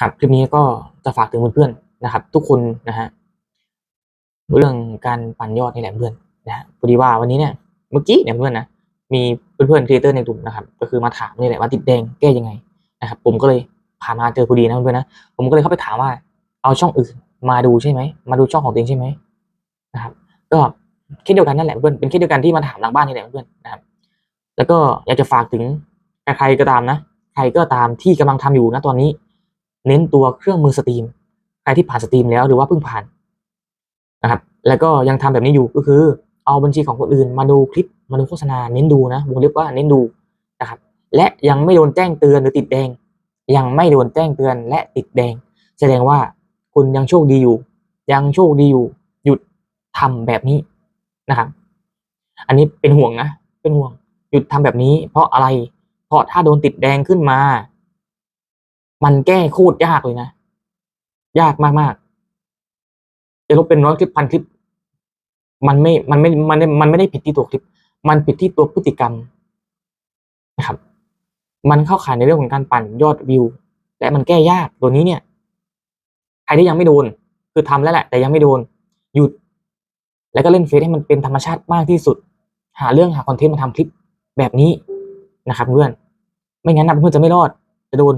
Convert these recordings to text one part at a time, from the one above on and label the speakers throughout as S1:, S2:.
S1: ครับคลิปนี้ก็จะฝากถึงเพื่อนๆนะครับ ทุกคนนะฮะเรื่องการปั่นยอดนี่แหละเพื่อนนะฮะพอดีว่าวันนี้เนี่ยเมื่อกี้เนี่ยเพื่อนนะมีเพื่อนๆครีเอเตอร์ในกลุ่มนะครับ ก็คือมาถามนี่แหละว่าติดแดงแก้ยังไงนะครับ ผมก็เลยผ่านมาเจอพอดีนะเพื่อนๆนะผมก็เลยเข้าไปถามว่าเอาช่องอื่นมาดูใช่ไหมมาดูช่องของตัวเองใช่ไหมนะครับ ก็เคสเดียวกันนั่นแหละเพื่อนเป็นเคสเดียวกันที่มาถามหลังบ้านนี่แหละเพื่อนนะครับ แล้วก็อยากจะฝากถึงใครก็ตามนะ ใครก็ตามที่กำลังทำอยู่นะตอนนี้ เน้นตัวเครื่องมือสตรีมใครที่ผ่านสตรีมแล้วหรือว่าเพิ่งผ่านนะครับ แล้วก็ยังทำแบบนี้อยู่ก็คือ เอาบัญชีของคนอื่นมาดูคลิปมาดูโฆษณาเน้นดูนะวงเล็บว่าเน้นดูนะครับ และยังไม่โดนแจ้งเตือนหรือติดแดง ยังไม่โดนแจ้งเตือนและติดแดง แสดงว่าคุณยังโชคดีอยู่ ยังโชคดีอยู่ หยุดทำแบบนี้นะครับ อันนี้เป็นห่วงนะ เป็นห่วง หยุดทำแบบนี้ เพราะอะไร เพราะถ้าโดนติดแดงขึ้นมา มันแก้โคตรยากเลยนะ ยากมากๆจะลบเป็นร้อยคลิปพันคลิป มันไม่มันไม่มันไม่มันไม่ได้ผิดที่ตัวคลิป มันผิดที่ตัวพฤติกรรมนะครับ มันเข้าข่ายในเรื่องของการปั่นยอดวิว และมันแก้ยากตัวนี้เนี่ยใครที่ยังไม่โดน คือทำแล้วแหละ แต่ยังไม่โดนหยุด แล้วก็เล่นเฟซให้มันเป็นธรรมชาติมากที่สุด หาเรื่องหาคอนเทนต์มาทำคลิปแบบนี้นะครับเพื่อน ไม่งั้นนะเพื่อนจะไม่รอดจะโดน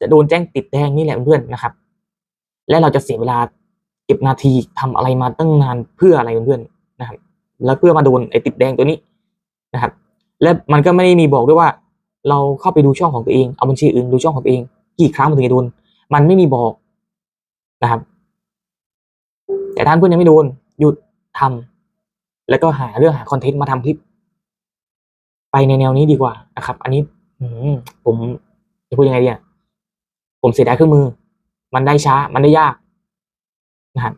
S1: จะโดนแจ้งติดแดงนี่แหละเพื่อนนะครับ และเราจะเสียเวลาเก็บนาทีทำอะไรมาตั้งนานเพื่ออะไรเพื่อนนะครับ แล้วเพื่อมาโดนไอ้ติดแดงตัวนี้นะครับ และมันก็ไม่ได้มีบอกด้วยว่า เราเข้าไปดูช่องของตัวเองเอาบัญชีอื่นดูช่องของตัวเอง กี่ครั้งมันถึงจะโดน มันไม่มีบอกนะครับ แต่ถ้าเพื่อนยังไม่โดนหยุดทำแล้วก็หาเรื่องหาคอนเทนต์มาทำคลิป ไปในแนวนี้ดีกว่านะครับ อันนี้อืผมจะพูดยังไงดีอะ ผมเสียดายเครื่องมือ มันได้ช้ามันได้ยากนะครับ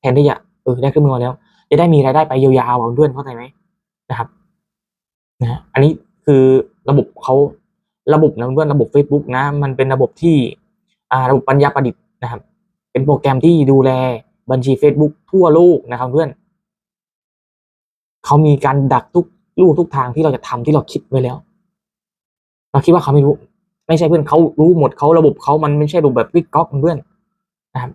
S1: แทนที่จะเออได้เครื่องมือมาแล้ว จะได้มีรายได้ไปยาวๆอะเพื่อนเข้าใจไหมนะครับนะฮะอันนี้คือระบบเขาระบบนะเพื่อนระบบ Facebook นะ มันเป็นระบบที่อ่าระบบปัญญาประดิษฐ์นะครับ เป็นโปรแกรมที่ดูแลบัญชี Facebook ทั่วโลกนะครับเพื่อนเขามีการดักทุกลูกทุกทางที่เราจะทำที่เราคิดไว้แล้ว เราคิดว่าเขาไม่รู้ ไม่ใช่เพื่อนเขารู้หมดเขาระบบเขามันไม่ใช่ระบบแบบวิกก๊อกเพื่อนนะครับ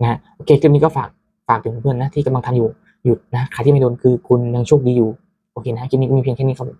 S1: นะฮะโอเคคลิปนี้ก็ฝากฝากถึงเพื่อนนะที่กำลังทำอยู่หยุดนะใครที่ไม่โดนคือคุณยังโชคดีอยู่โอเคนะคลิปนี้ก็มีเพียงแค่นี้ครับผม